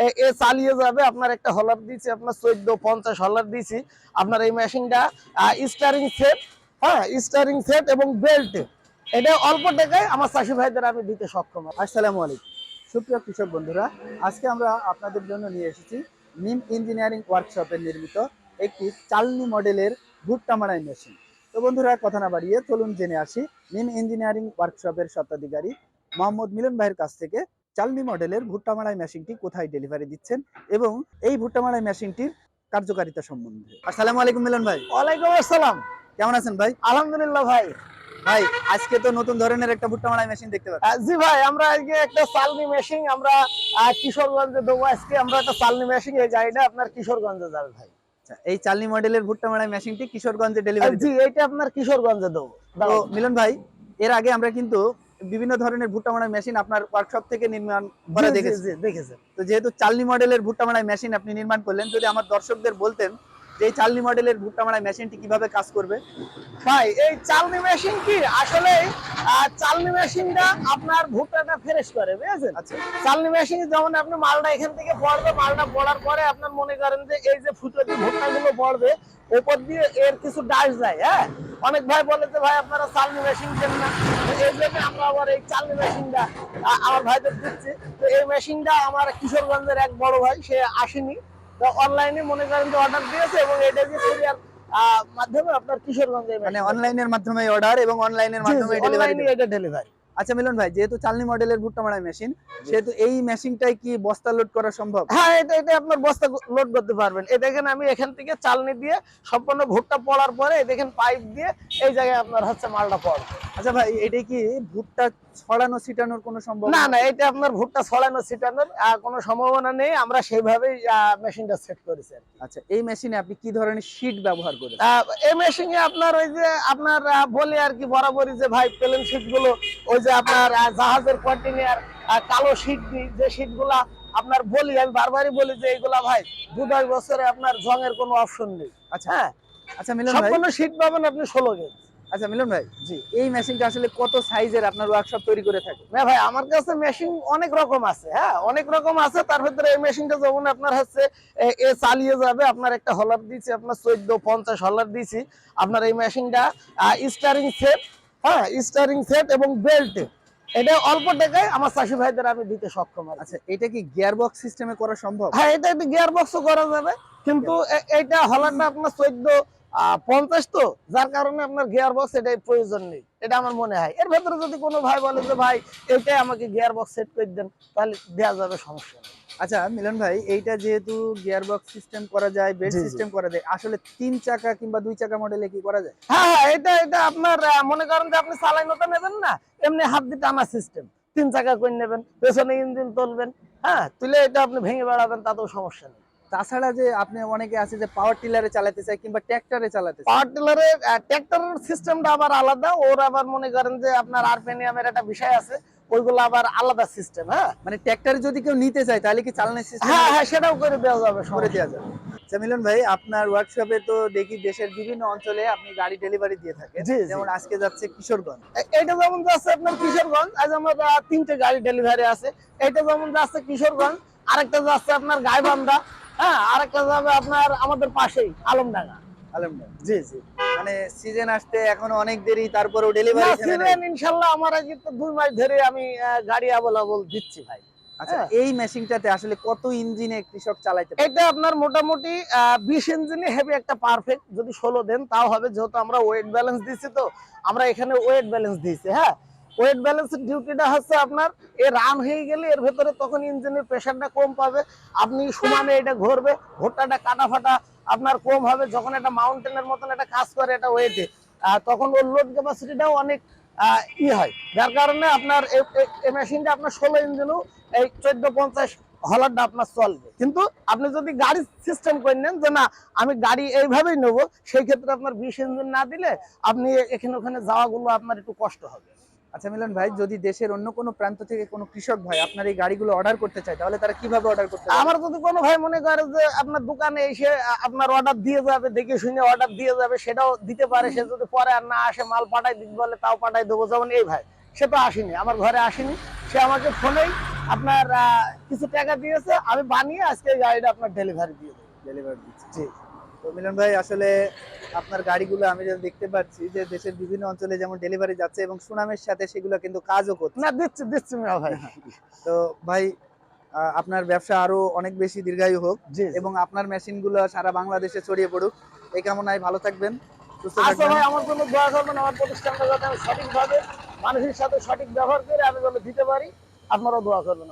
এ- চালিয়ে যাবে। আপনার একটা হলার দিয়েছি আপনার চোদ্দ, পঞ্চাশ হলার দিয়েছি আপনার এই মেশিনটা স্টারিং সেট হ্যাঁ স্টারিং সেট এবং বেল্ট এটা অল্প টাকায় আমার চাষি ভাইদের আমি দিতে সক্ষম। আসসালামু আলাইকুম। সুপ্রিয় কৃষক বন্ধুরা, আজকে আমরা আপনাদের জন্য নিয়ে এসেছি মিম ইঞ্জিনিয়ারিং ওয়ার্কশপে নির্মিত একটি চালনি মডেলের ভুট্টা মারাই মেশিন। তো বন্ধুরা, কথা না বাড়িয়ে চলুন জেনে আসি। মিম ইঞ্জিনিয়ারিং ওয়ার্কশপের স্বত্বাধিকারী মোহাম্মদ মিলন ভাইয়ের কাছ থেকে চালনি মডেলের ভুট্টা মারাই মেশিনটি কোথায় ডেলিভারি দিচ্ছেন এবং এই ভুট্টা মারাই মেশিনটির কার্যকারিতা সম্বন্ধে। আসসালামু আলাইকুম মিলন ভাই। ওয়ালাইকুম আসসালাম। কেমন আছেন ভাই? আলহামদুলিল্লাহ ভাই। ভাই আজকে তো নতুন ধরনের একটা ভুট্টা মারাই মেশিন দেখতে পাচ্ছি। জি ভাই আমরা আজকে একটা চালনি মেশিন আমরা কিশোরগঞ্জে দেবো। আজকে আমরা একটা চালনি মেশিন এই গাড়িটা আপনার কিশোরগঞ্জে যাবে ভাই। আচ্ছা, এই চালনি মডেলের ভুট্টা মারাই মেশিনটি কিশোরগঞ্জে ডেলিভারি জি এটা আপনার কিশোরগঞ্জে দেবো। মিলন ভাই এর আগে আমরা কিন্তু বিভিন্ন ধরনের ভুট্টা মারাই মেশিন আপনার ওয়ার্কশপ থেকে নির্মাণ করা দেখেছি। দেখেছেন তো যেহেতু চালনি মডেলের ভুট্টা মারাই মেশিন আপনি নির্মাণ করলেন যদি আমার দর্শকদের বলতেন যে এই চালনি মডেলের ভুট্টা মারাই মেশিনটি কীভাবে কাজ করবে? ভাই এই চালনি মেশিন কি? আসলে চালনি মেশিনটা আপনার ভুট্টাটা ফ্রেশ করে বুঝেছেন? আচ্ছা। চালনি মেশিন যেমন আপনি মালটা এখান থেকে পড়বে মালটা পড়ার পরে আপনার মনে করেন যে এই যে ফুটো দিয়ে ভুট্টাগুলো পড়বে উপর দিয়ে এর কিছু ডাস যায় হ্যাঁ? অনেক ভাই বলে যে ভাই আপনারা চালনি মেশিন দেন না? এই জন্য আমরা আবার এই চালনি মেশিনটা আমার ভাইদের দিচ্ছি। তো এই মেশিনটা আমার কিশোরগঞ্জের এক বড় ভাই সে আসেনি। তো অনলাইনে মনে করেন যে অর্ডার দিয়েছে এবং এটা যে কুরিয়ার মাধ্যমে আপনার কিশোরগঞ্জে মানে অনলাইনের মাধ্যমে অর্ডার এবং অনলাইনের মাধ্যমে ডেলিভারি এটা ডেলিভারি আচ্ছা মিলন ভাই যেহেতু চালনি মডেলের ভুট্টা মারাই মেশিন সেহেতু এই মেশিনটাই কি বস্তা লোড করা সম্ভব? হ্যাঁ এটা এটা আপনার বস্তা লোড করতে পারবেন। এই দেখেন আমি এখান থেকে চালনি দিয়ে সম্পূর্ণ ভুট্টা পড়ার পরে এই দেখেন পাইপ দিয়ে এই জায়গায় আপনার হচ্ছে মালটা পড়বে। আচ্ছা ভাই এটা কি ভুট্টা ছড়ানো ছিটানোর কোনো সম্ভব না না এটা আপনার ভুট্টা ছড়ানো ছিটানোর কোনো সম্ভাবনা নেই। আমরা সেইভাবেই মেশিনটা সেট করেছি আচ্ছা এই মেশিনে আপনি কি ধরনের শীট ব্যবহার করেন এই মেশিনে আপনার ওই যে আপনার বলি আর কি বরাবরই যে ভাই প্লেন শীটগুলো ওই যে আপনার জাহাজের কালো শীট যে শীটগুলা আপনার বলি আমি বারবারই বলি যে এইগুলা ভাই দু দশ বছরে আপনার জংয়ের কোনো অপশন নেই। আচ্ছা হ্যাঁ? আচ্ছা মিলন ভাই। সম্পূর্ণ শীট পাবেন আপনি ষোলো গেজ। আচ্ছা মিলন ভাই জি এই মেশিনটা আসলে কত সাইজের আপনার ওয়ার্কশপ তৈরি করে থাকে? না ভাই আমার কাছে মেশিন অনেক রকম আছে হ্যাঁ? অনেক রকম আছে তার ভিতরে এই মেশিনটা যেমন আপনার হচ্ছে এ- চালিয়ে যাবে আপনার একটা হলার দিয়েছি আপনার চোদ্দ পঞ্চাশ হলার দিয়েছি আপনার এই মেশিনটা স্টারিং সেট হ্যাঁ স্টারিং সেট এবং বেল্ট এটা অল্প টাকায় আমার চাষি ভাইদের আমি দিতে সক্ষম আচ্ছা এটা কি গিয়ার বক্স সিস্টেমে করা সম্ভব? হ্যাঁ এটা একটু গিয়ার বক্সও করা যাবে কিন্তু এ- এইটা হলারটা আপনার চোদ্দ পঞ্চাশ তো যার কারণে আপনার গিয়ার বক্স এটাই প্রয়োজন নেই। এটা আমার মনে হয়। এর ভেতরে যদি কোনো ভাই বলে যে ভাই এইটাই আমাকে গিয়ার বক্স সেট করে দেন তাহলে দেওয়া যাবে সমস্যা নেই। আচ্ছা মিলন ভাই এইটা যেহেতু গিয়ার বক্স সিস্টেম করা যায় বেড। সিস্টেম করা যায় আসলে তিন চাকা কিংবা দুই চাকা মডেলে কি করা যায়? হ্যাঁ হ্যাঁ এটা এটা আপনার মনে করেন যে আপনি চালাইনোটা নেবেন না এমনি হাত দিয়ে টানা সিস্টেম তিন চাকা করে নেবেন পেছনে ইঞ্জিন তুলবেন হ্যাঁ তুলে এটা আপনি ভেঙে বেড়াবেন তাতেও সমস্যা নেই। তাছাড়া যে আপনি অনেকে আছে যে পাওয়ার টিলারে চালাতে চায় কিংবা ট্র্যাক্টরে চালাতে পাওয়ার টিলারের ট্র্যাক্টরের সিস্টেমটা আবার আলাদা। ওর আবার মনে করেন যে আপনার আরপেনিয়ামের একটা বিষয় আছে ওইগুলো আবার আলাদা সিস্টেম হ্যাঁ? মানে ট্র্যাক্টরে যদি কেউ নিতে চায় তাহলে কি চালানোর সিস্টেম হ্যাঁ হ্যাঁ সেটাও করে দেওয়া যাবে করে দেওয়া যাবে। আচ্ছা মিলন ভাই আপনার ওয়ার্কশপে তো দেখি দেশের বিভিন্ন অঞ্চলে আপনি গাড়ি ডেলিভারি দিয়ে থাকেন। যেমন আজকে যাচ্ছে কিশোরগঞ্জ। এটা যেমন যাচ্ছে আপনার কিশোরগঞ্জ আজ আমার তিনটে গাড়ি ডেলিভারি আছে। এটা যেমন যাচ্ছে কিশোরগঞ্জ আরেকটা যাচ্ছে আপনার গাইবান্ধা। হ্যাঁ আরেকটা যাবে আপনার আমাদের পাশেই আলমডাঙ্গা। আলহামদুলিল্লাহ জি জি। মানে সিজন আসতে এখনও অনেক দেরি তারপরেও ডেলিভারি সিজন ইনশাল্লাহ আমার আজকে তো দুই মাস ধরে আমি গাড়ি অ্যাভেলেবল দিচ্ছি ভাই। আচ্ছা হ্যাঁ। এই মেশিনটাতে আসলে কত ইঞ্জিনে কৃষক চালাইতে এটা আপনার মোটামুটি বিশ ইঞ্জিনে হেভি একটা পারফেক্ট যদি ষোলো দেন তাও হবে যেহেতু আমরা ওয়েট ব্যালেন্স দিচ্ছি তো আমরা এখানে ওয়েট ব্যালেন্স দিয়েছি হ্যাঁ। ওয়েট ব্যালেন্সের ডিউটিটা হচ্ছে আপনার, এ রান হয়ে গেলে এর ভেতরে তখন ইঞ্জিনের প্রেশারটা কম পাবে। আপনি সমানে এটা ঘুরবে ভুট্টাটা কাটা ফাটা আপনার কম হবে। যখন এটা মাউন্টেনের মতন একটা কাজ করে এটা ওয়েটে তখন ওর লোড ক্যাপাসিটিটাও অনেক ই হয়। যার কারণে আপনার এই মেশিনটা আপনার ষোলো ইঞ্জিনও এই চোদ্দ পঞ্চাশ হলারটা আপনার চলবে। কিন্তু আপনি যদি গাড়ি সিস্টেম করে নেন যে না, আমি গাড়ি এইভাবেই নেব, সেই ক্ষেত্রে আপনার বিশ ইঞ্জিন না দিলে আপনি এখানে ওখানে যাওয়াগুলো আপনার একটু কষ্ট হবে। আচ্ছা মিলন ভাই যদি দেশের অন্য কোনো প্রান্ত থেকে কোনো কৃষক ভাই আপনার এই গাড়িগুলো অর্ডার করতে চায় তাহলে তারা কীভাবে অর্ডার করতে পারে আমার যদি কোনো ভাই মনে করে যে আপনার দোকানে এসে আপনার অর্ডার দিয়ে যাবে দেখে শুনে অর্ডার দিয়ে যাবে সেটাও দিতে পারে সে যদি পরে আর না আসে মাল পাঠাই দিতে বলে তাও পাঠাই দেবো। যেমন এই ভাই সে তো আসেনি আমার ঘরে আসেনি। সে আমাকে ফোনেই আপনার কিছু টাকা দিয়েছে আমি বানিয়ে আজকে এই গাড়িটা আপনার ডেলিভারি দিয়ে দেবো। ডেলিভারি দিচ্ছি। জি। তো মিলন ভাই আসলে আপনার গাড়িগুলো আমি যেটা দেখতে পাচ্ছি যে দেশের বিভিন্ন অঞ্চলে যেমন ডেলিভারি যাচ্ছে এবং সুনামের সাথে সেগুলো কিন্তু কাজও করছে। না দিচ্ছি দিচ্ছি ভাই। তো ভাই আপনার ব্যবসা আরও অনেক বেশি দীর্ঘায়ু হোক। এবং আপনার মেশিনগুলো সারা বাংলাদেশে ছড়িয়ে পড়ুক। এই কামনায় ভালো থাকবেন সুস্থ থাকবেন। ভাই আমার জন্য দোয়া করবেন আমার প্রতিষ্ঠানটা যাতে আমি সঠিকভাবে মানুষের সাথে সঠিক ব্যবহার করে আমি যেন দিতে পারি আপনারাও দোয়া করবেন।